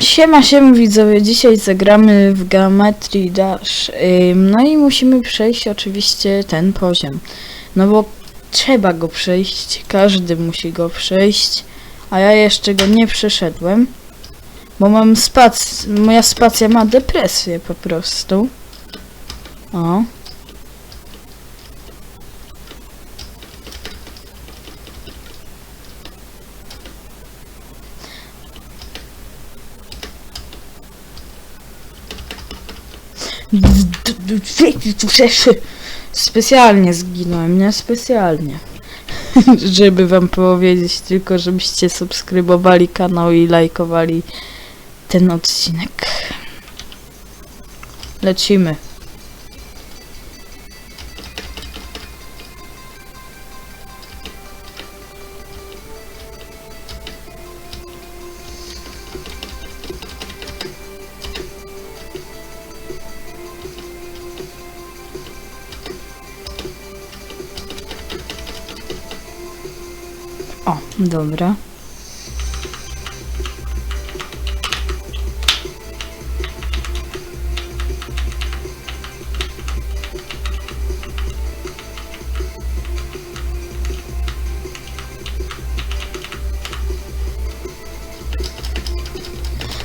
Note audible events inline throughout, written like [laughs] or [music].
Siema, siema widzowie, dzisiaj zagramy w Geometry Dash. No i musimy przejść oczywiście ten poziom. No bo trzeba go przejść, każdy musi go przejść, a ja jeszcze go nie przeszedłem. Bo mam spac... moja spacja ma depresję po prostu. O. Specjalnie zginąłem, nie? Specjalnie. [laughs] Żeby wam powiedzieć tylko, żebyście subskrybowali kanał i lajkowali ten odcinek. Lecimy. O, dobra.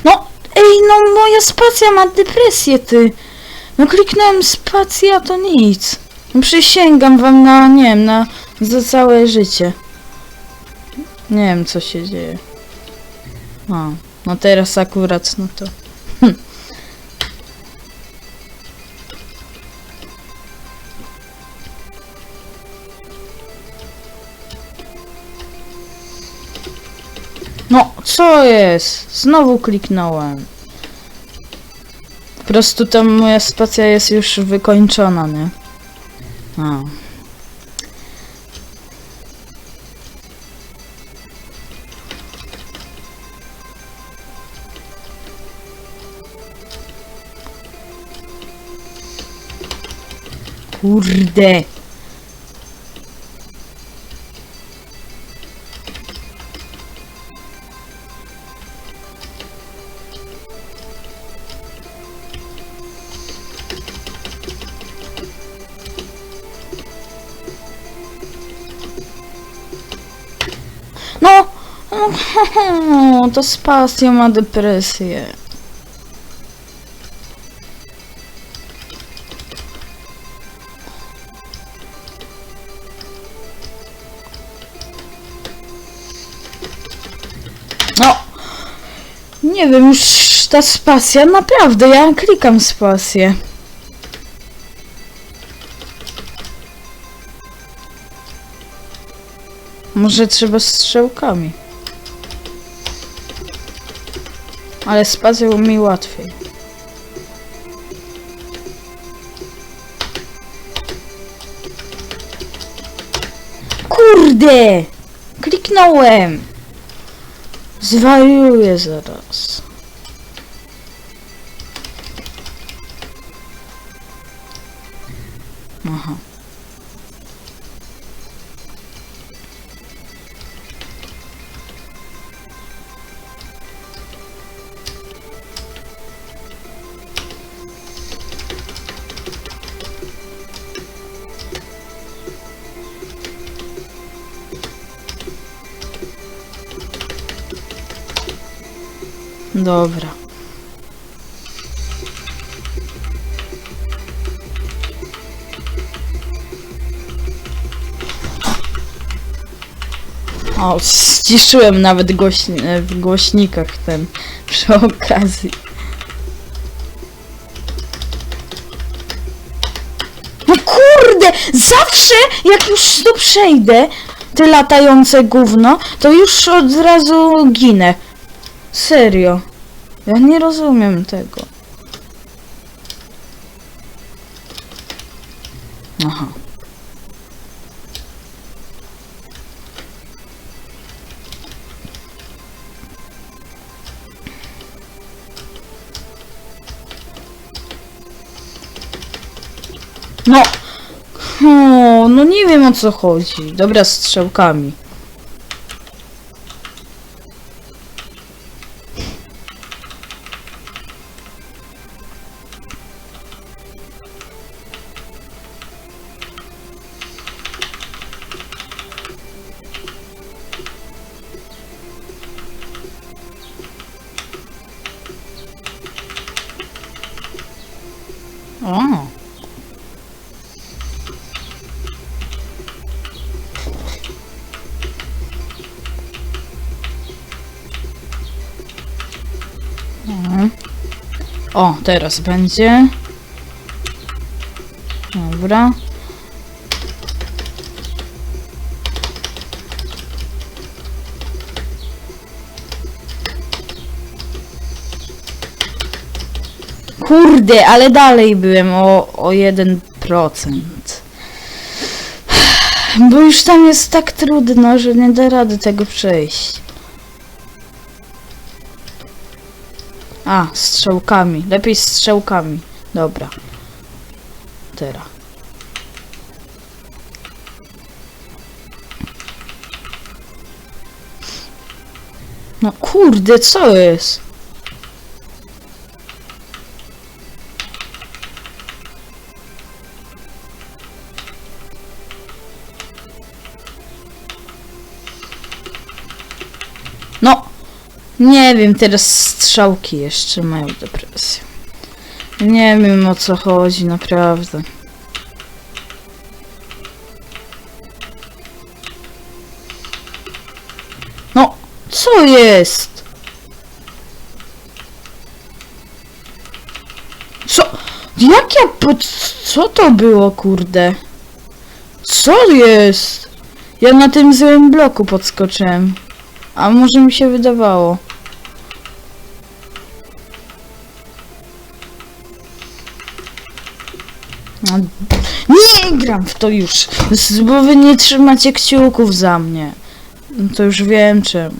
No, ej, no moja spacja ma depresję, ty. No kliknąłem spację, a to nic. No, przysięgam wam na, nie wiem, na za całe życie. Nie wiem, co się dzieje. A, no teraz akurat, no to... Hm. No, co jest? Znowu kliknąłem. Po prostu tam moja spacja jest już wykończona, nie? A. Kurde. No, [laughs] to spasja ma depresję. Nie wiem, już ta spasja, naprawdę, ja klikam spasję. Może trzeba strzałkami. Ale spacją mi łatwiej. Kurde! Kliknąłem! Zwariuję zaraz. Aha. Dobra. O, ściszyłem nawet głośni w głośnikach ten przy okazji. No kurde! Zawsze jak już tu przejdę, te latające gówno, to już od razu ginę. Serio. Ja nie rozumiem tego. Aha. No. O, no nie wiem o co chodzi. Dobra, strzałkami. O. O, teraz będzie. Dobra. Kurde, ale dalej byłem o, o 1%. Bo już tam jest tak trudno, że nie da rady tego przejść. A, strzałkami. Lepiej strzałkami. Dobra. Teraz. No kurde, co jest? No, nie wiem, teraz strzałki jeszcze mają depresję. Nie wiem o co chodzi, naprawdę. No, co jest? Co? Jak ja pod... Co to było, kurde? Co jest? Ja na tym złym bloku podskoczyłem. A może mi się wydawało. Nie gram w to już, bo wy nie trzymacie kciuków za mnie. No To już wiem czemu.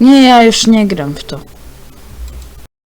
Nie, ja już nie gram w to.